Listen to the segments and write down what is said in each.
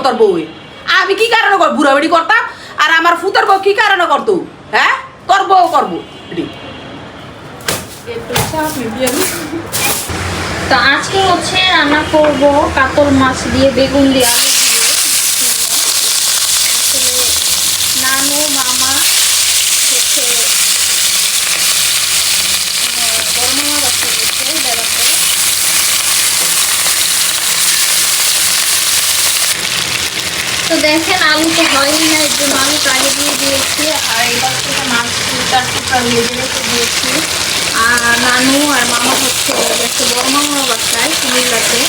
তোর বউ আমি কি কারণে কর বুড়া বুড়ি করতাম? আর আমার ফুতার বউ কি কারণে করতো? হ্যাঁ? তোর বউ করব। তো আজকে হচ্ছে রান্না করব কাতল মাছ দিয়ে বেগুন দিয়ে আলু দিয়ে আসলে নানু মামা হচ্ছে আমার বড় মামা বাচ্চা দিচ্ছে বেড়াতে তো দেখেন আলু তো হয়নি না এর জন্য আলু আগে দিয়ে দিয়েছি, আর এবার থেকে মাছ চার টুকরা ভেজে রেখে দিয়েছি। আর নানু আর মামা হচ্ছে গেছে বড় মামার বাসায়, কুমিল্লাতে।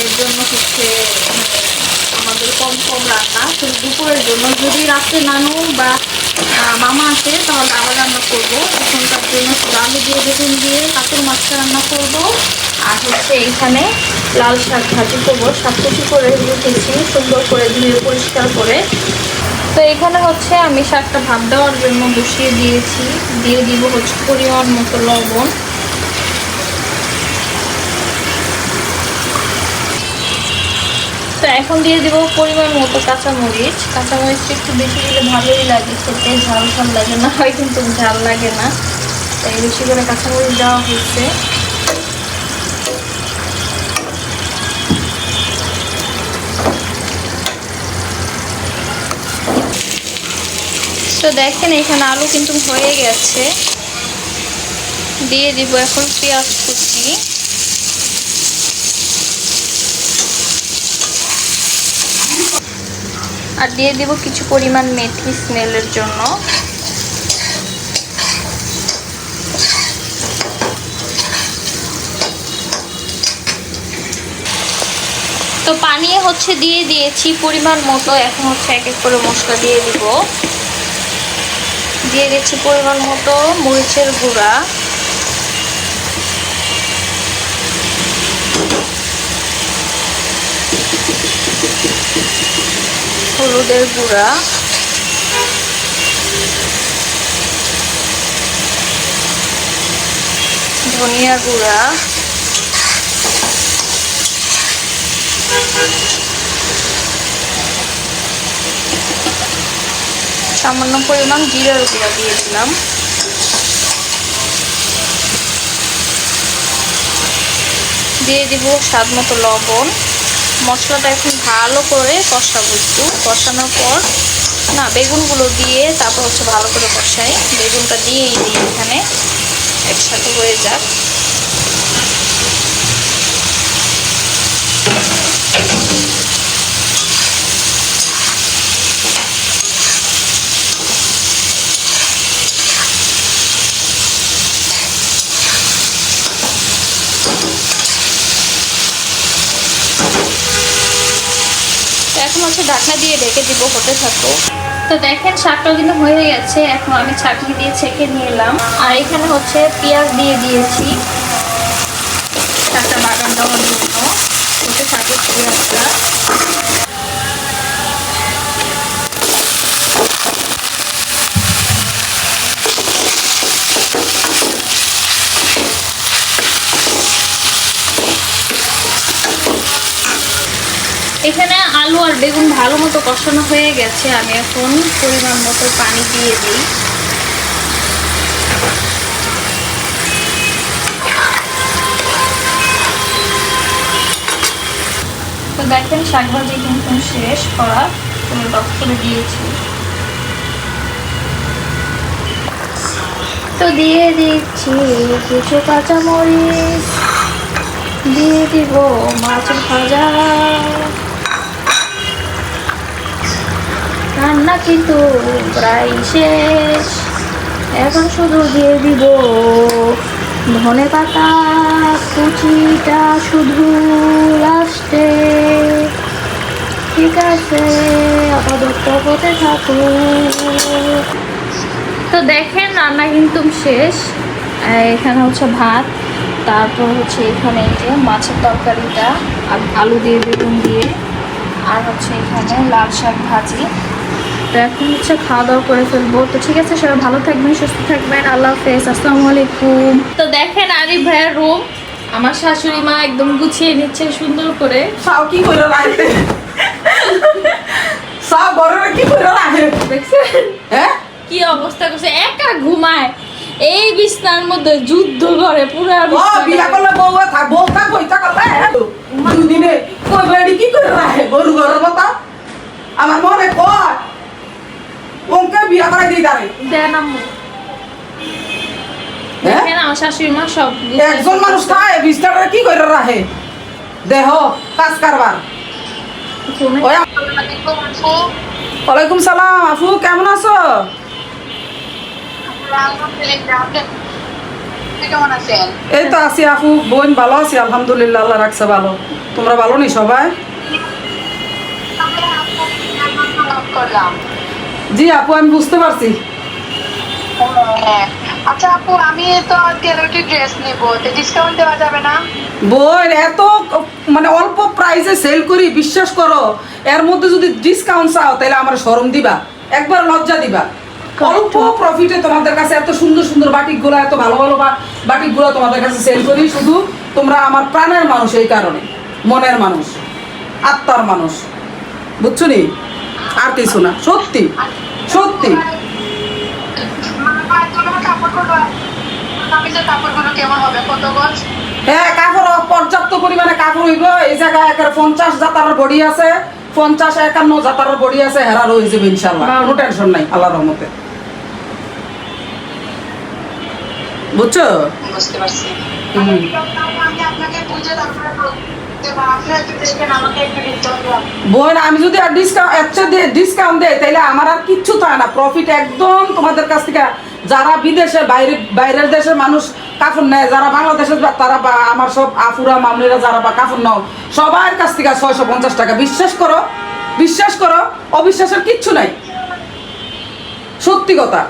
এর জন্য হচ্ছে মানে আমাদের কম কম রান্না। শুধু দুপুরের জন্য। যদি রাত্রে নানু বা মামা আসে, তাহলে আবার রান্না করব। এখনকার জন্য আলু দিয়ে বেগুন দিয়ে কাতল মাছটা রান্না করব। আর হচ্ছে এখানে লাল শাক ভাজি করব। শাক কুচি করে রেখেছি, সুন্দর করে ধুয়ে পরিষ্কার করে। তো এখানে হচ্ছে আমি শাকটা ভাত দেওয়ার জন্য বসিয়ে দিয়েছি। দিয়ে দিব হচ্ছে পরিমাণ মতো লবণ। তো এখন দিয়ে দিব পরিমাণ মতো কাঁচামরিচ। কাঁচামরিচটা একটু বেশি দিলে ভালোই লাগে খেতে, ঝাল ঝাল লাগে। না হয় কিন্তু ঝাল লাগে না। তাই বেশি করে কাঁচামরিচ দেওয়া হয়েছে। তো দেখেন, এখানে আলু কিন্তু হয়ে গেছে। দিয়ে দিব এখন পেঁয়াজ কুচি। আর দিয়ে দিব কিছু পরিমাণ মেথি স্মেলের জন্য। তো পানি হচ্ছে দিয়ে দিয়েছি, পরিমাণ মতো। এখন হচ্ছে এক এক করে মশলা দিয়ে দিব। দিয়ে দিচ্ছি পরিমাণ মতো মরিচের গুঁড়া। হলুদের গুঁড়া। ধনিয়া গুঁড়া। সামান্য পরিমাণ জিরার গুঁড়া দিয়ে দিলাম দিয়ে দিব স্বাদ মতো লবণ। মশলাটা এখন ভালো করে কষাবো একটু। কষানোর পর, না, বেগুনগুলো দিয়ে তারপর হচ্ছে ভালো করে কষাই। বেগুনটা দিয়েই দিই এখানে। একসাথে হয়ে যাক। ঢাকনা দিয়ে ঢেকে দিব হতে থাকো তো দেখেন, শাকটাও কিন্তু হয়ে গেছে। এখন আমি ছাটনি দিয়ে ছেঁকে নিয়ে এলাম। আর এখানে হচ্ছে পেঁয়াজ দিয়ে দিয়েছি। শাকটা বাগান দেওয়ার জন্য হচ্ছে শাকের পেঁয়াজটা। বেগুন ভালো মতো কষানো হয়ে গেছে, আমি এখন পরিমাণ মতো পানি দিয়ে দিই। তো দেখেন, শাকভাজি কিন্তু শেষ করা পুরো টক করে দিয়েছি। তো দিয়ে দিচ্ছি কিছু কাঁচামরিচ। দিয়ে দিব মাছ ভাজা। রান্না কিন্তু প্রায় শেষ। এখন শুধু দিয়ে দিব ধনে পাতা, কুচিটা শুধু লাস্টে। ঠিক আছে, আপাতত হতে থাকুক তো দেখেন রান্না কিন্তু শেষ। এখানে হচ্ছে ভাত, তারপর হচ্ছে এখানে এই যে মাছের তরকারিটা, আলু দিয়ে বেগুন দিয়ে, আর হচ্ছে এখানে লাল শাক ভাজি। তো এখন হচ্ছে খাওয়া দাওয়া করে ফেলব। তো ঠিক আছে সবাই ভালো থাকবেন সুস্থ থাকবেন। আল্লাহ হাফেজ। আসসালামু আলাইকুম। তো দেখেন আরিফ ভাইয়ের রুম আমার শাশুড়ি মা একদম গুছিয়ে নিচ্ছে সুন্দর করে। তাও কি করে লাগবে সব ঘরের কি করে রাখে দেখছেন? হ্যাঁ? কি অবস্থা করছে? একা ঘুমায়। এই বিছনার মধ্যে যুদ্ধ করে পুরো ও বিয়া করলে বউ থাক বউ থাক বইটা করলে দুদিনে কই বেড়ি কি করে রাখে গরু ঘরের মতো আমার মনে কয় ওকে বিয়া করাই দিই তারে দেন আম্মু। হ্যাঁ? একজন মানুষ খায় বিস্তারে কি করে রাখে? দেহ কাজ কারবার। ওয়ালাইকুম সালাম আফু কেমন আছো? এই তো আছি আফু বোন ভালো আছি আলহামদুলিল্লাহ আল্লাহ রাখছে ভালো। তোমরা ভালো নি সবাই? করলাম। জি আপু আমি বুঝতে পারছি। হ্যাঁ। আচ্ছা আপু আমি তো একটি ড্রেস নেব তো ডিসকাউন্ট দেওয়া যাবে না? বই এত মানে অল্প প্রাইসে সেল করি বিশ্বাস করো এর মধ্যে যদি ডিসকাউন্ট চাও তাহলে আমার শরম দিবা একবার লজ্জা দিবা। অল্প প্রফিটে তোমাদের কাছে এত সুন্দর সুন্দর বাটিকগুলো এত ভালো ভালো বাটিকগুলো তোমাদের কাছে সেল করি শুধু তোমরা আমার প্রাণের মানুষ এই কারণে মনের মানুষ আত্মার মানুষ বুঝছ নি? আর কিছু না সত্যি সত্যি। মানে হ্যাঁ কাপড় পর্যাপ্ত পরিমাণে কাপড় হইব। এই জায়গায় একের পঞ্চাশ জাতার বডি আছে পঞ্চাশ একান্ন জাতার বডি আছে হেরা রয়ে যাবে ইনশাল্লাহ কোনো টেনশন নাই আল্লাহর রহমতে। বুঝছ? বুঝতে পারছি। হুম। আমি আপনাকে বুঝে তারপরে বোন, আমি যদি ডিসকাউন্ট দেয় তাহলে আমার আর কিচ্ছু থাকে না। প্রফিট একদম তোমাদের কাছ থেকে। যারা বিদেশে বাইরে বাইরের দেশের মানুষ নেয়, যারা তারা বা আমার সব আফুরা মামলিরা যারা বা নাও, সবার কাছ থেকে ছয়শো পঞ্চাশ টাকা। বিশ্বাস করো বিশ্বাস করো, অবিশ্বাসের কিচ্ছু নাই। সত্যি কথা।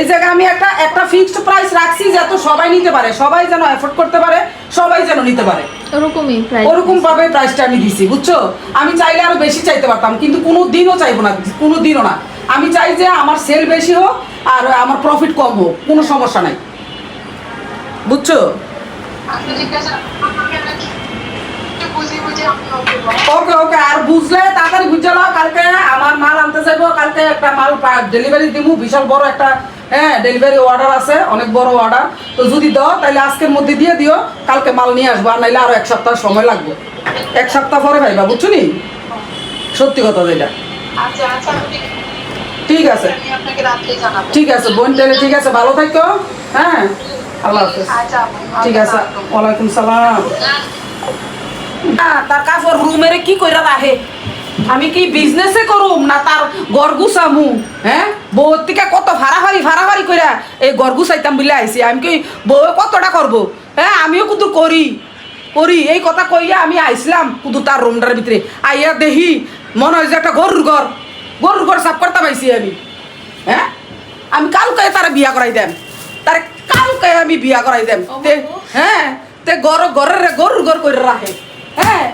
এই জায়গায় আমি একটা একটা ফিক্সড প্রাইস রাখছি যাতে সবাই নিতে পারে। সবাই যেন এফোর্ড করতে পারে, সবাই যেন নিতে পারে। ওরকমই ওরকম ভাবে প্রাইসটা আমি দিছি বুঝছ? আমি চাইলে আরও বেশি চাইতে পারতাম কিন্তু কোনো দিনও চাইব না কোনো দিনও না। আমি চাই যে আমার সেল বেশি হোক আর আমার প্রফিট কম হোক কোনো সমস্যা নাই। বুঝছ? ওকে ওকে ওকে আর বুঝলে তাড়াতাড়ি বুঝে নাও কালকে আমার মাল আনতে চাইব কালকে একটা মাল ডেলিভারি দিব বিশাল বড় একটা হ্যাঁ ডেলিভারি অর্ডার আছে অনেক বড় অর্ডার তো যদি দাও তাহলে আজকের মধ্যে দিয়ে দিও কালকে মাল নিয়ে আসব আর নাইলে আরও এক সপ্তাহ সময় লাগবে। এক সপ্তাহ পরে ভাইবা বুঝছ নি? সত্যি কথা যেটা। আচ্ছা আচ্ছা ঠিক আছে। ঠিক আছে বোন তাহলে ঠিক আছে ভালো থাকো। হ্যাঁ? আল্লাহ হাফেজ। আচ্ছা ঠিক আছে ওয়ালাইকুম সালাম। না তার কাপড় রুমের কি কইরা রাখে আমি কি বিজনেসে করুম না তার গড় গুছামু? হ্যাঁ বউর থেকে কত ভাড়াভাড়ি ভাড়াভাড়ি কইরা এই গড় গুছাইতাম বলে আইছি। আমি কি বউ কতটা করব? হ্যাঁ আমিও কিন্তু করি করি। এই কথা কইয়া আমি আইছিলাম কিন্তু তার রুমটার ভিতরে। আইয়া দেখি মনে হয় যে একটা গরুর ঘর। গরুর ঘর সাফ করতে পাইছি আমি। হ্যাঁ আমি কালকে তারা বিয়া করাই দেন তার কালকে আমি বিয়া করাই দেন হ্যাঁ তে গর ঘরের গরুর ঘর করে রাখে। হ্যাঁ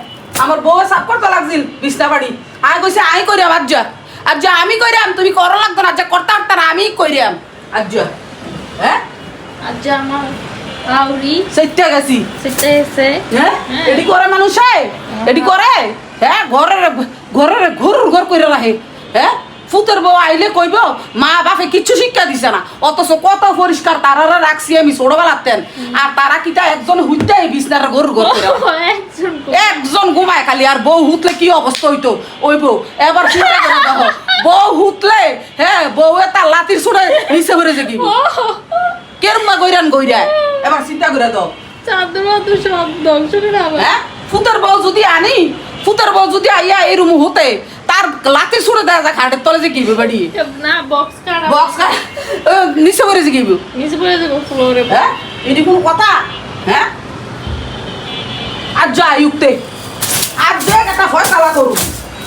আমার বউ সাফ করতে লাগছিল বিছনা বাড়ি আয় কইছে আই করিয়াম আজ যা। আজ যা আমি করিয়াম তুমি করো লাগতো না যা করতে পারতাম না আমি করিয়াম আজ যা। হ্যাঁ? আর যা আমার রাউরি সেইটা গেছি। সেটা এসে হ্যাঁ? হ্যাঁ। এডি করে মানুষে? এডি করে? হ্যাঁ ঘরের ঘরের ঘুর ঘর করে রাখে। হ্যাঁ? ফুতের বউ আইলে কইব মা বাপে কিচ্ছু শিক্ষা দিছে না। অথচ কত পরিষ্কার তারা রাখছি আমি ছোটবেলাতেন আর তারা কিটা একজন হুইতে বিছনার গরুর রাখে। একজন ঘুমায় খালি আর বউ হুতলে কি অবস্থা হইতো? ওই বউ এবার চিন্তা করে দেখো বউ হুতলে হ্যাঁ বউ তার লাতির ছুড়ে নিচে ভরে যে কি? কেরমা গইরান গইরা? এবার চিন্তা করে দাও তো সব ধ্বংস করে হ্যাঁ ফুতের বউ যদি আনি ফুতের বউ যদি আইয়া এই রুম হতে লাতি ছুড়ে দেয় যা খাটের তলে যে কিবে বাড়ি। না বক্স কাটা বক্স নিচে করে যে কিবে নিচে পড়ে দেবো ফ্লোরে হ্যাঁ? এটি কোন কথা? হ্যাঁ? আর যা ইউক্তে। আর দেখ একটা ফয়সালা করু।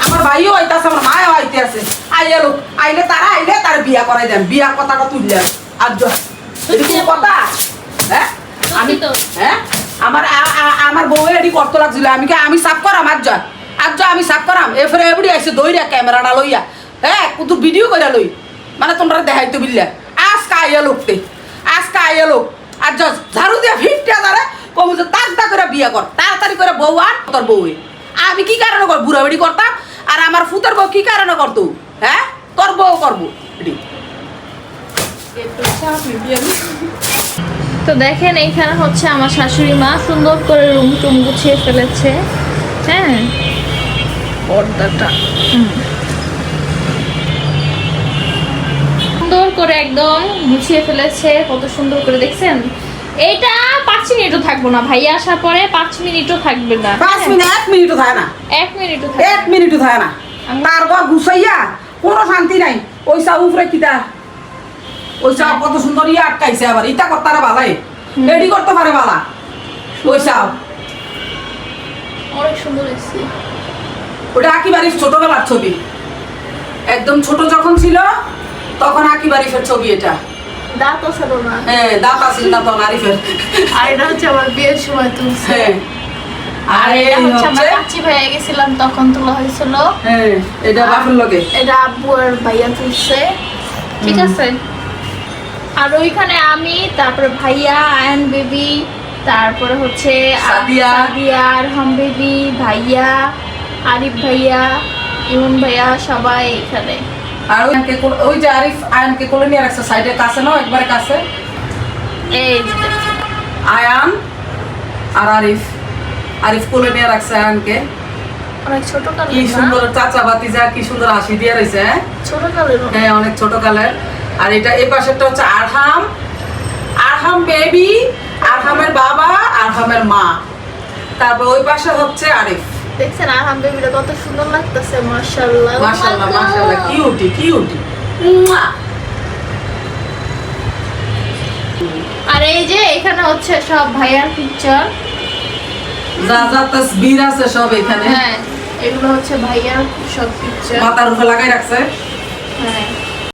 আমার ভাইও আইতাছে আমার মাও আইতে আছে আইয়া লোক আইলে তারা আইলে তার বিয়া করাই দেন। বিয়ার কথাটা তুললে আর যা। এটি কোন কথা? হ্যাঁ? আমি তো। হ্যাঁ? আমার আমার বউ এডি করতে লাগছিল। আমি কে আমি সাফ করাম আজ যা। আজ যা আমি সাফ করাম। এফরে এবড়ি আইছে দইরা ক্যামেরাটা লইয়া। হ্যাঁ কুতু ভিডিও কইরা লই। মানে তোমরা দেখাইতো বিল্লা। আজকে আইয়া লোকতে আজকে আইয়া লোক। আর যা ঝাড়ু দিয়া ফিফটি হাজারে কমু যে তাক তাক করে বিয়ে কর। তাড়াতাড়ি করে বউ আর তোর বউয়ে আমি কি কারণে কর বুড়া বেড়ি করতাম? আর আমার ফুতের বউ কি কারণে করতো? হ্যাঁ? তোর বউ করব। তো দেখেন এইখানে হচ্ছে আমার শাশুড়ি মা সুন্দর করে রুম টুম গুছিয়ে ফেলেছে। হ্যাঁ? পর্দাটা। সুন্দর করে একদম গুছিয়ে ফেলেছে কত সুন্দর করে দেখছেন? এইটা পাঁচ মিনিটও থাকব না ভাইয়া আসার পরে পাঁচ মিনিটও থাকবে না। পাঁচ হ্যাঁ, মিনিট এক মিনিটও থাকে না। এক মিনিটও এক মিনিটও থাকে না। আমি- তার ঘর গুছাইয়া কোনো শান্তি নাই। ওই চা উপরে কিতা? ওই চা কত সুন্দর ইয়ে আটকাইছে আবার। ইটা করতারা বালাই রেডি করতে পারে বালা। ওই চাও অনেক সুন্দর এসেছে ওটা আকিবারির ছোটবেলার ছবি। একদম ছোট যখন ছিল তখন আকিবারিফের ছবি এটা। দাঁত ছিল না। হ্যাঁ দাঁত আছিল না তখন আরিফের। আর এটা হচ্ছে আমার বিয়ের সময় তুলছে হ্যাঁ। আর আর এটা হচ্ছে আমরা কাচ্চি ভাইয়া গেছিলাম তখন তোলা হয়েছিল। হ্যাঁ এটা বাপের লগে এটা আব্বু আর ভাইয়া তুলছে ঠিক আছে? আর ওইখানে আমি তারপরে ভাইয়া আয়ন বেবি তারপরে হচ্ছে সাদিয়া। সাদিয়া আরহাম বেবি ভাইয়া আরিফ ভাইয়া ইমন ভাইয়া সবাই এখানে। আর ওই আয়নকে কোল- ওই যে আরিফ আয়নকে কোলে নিয়ে রাখছে সাইডে কাছে না একবারে কাছে? এই আয়ান আর আরিফ। আরিফ কোলে নিয়ে রাখছে আয়ানকে। অনেক ছোট কালের না? সুন্দর চাচা বাতিজা কি সুন্দর হাসি দিয়ে রয়েছে হ্যাঁ? ছোট কালের হ্যাঁ অনেক ছোট কালের আর এটা এই পাশেরটা হচ্ছে আরহাম। আরহাম বেবি আরহামের বাবা আরহামের মা। তারপর ওই পাশে হচ্ছে আরিফ। দেখছেন বেবিটা কত সুন্দর লাগতেছে মাশাআল্লাহ। মাশাআল্লাহ মাশাআল্লাহ কিউটি কিউটি। আর এই যে এখানে হচ্ছে সব ভাইয়ার পিকচার যা যা তসবির আছে সব এখানে। হ্যাঁ এগুলো হচ্ছে ভাইয়ার সব পিকচার মাথার উপরে লাগাই রাখছে। হ্যাঁ।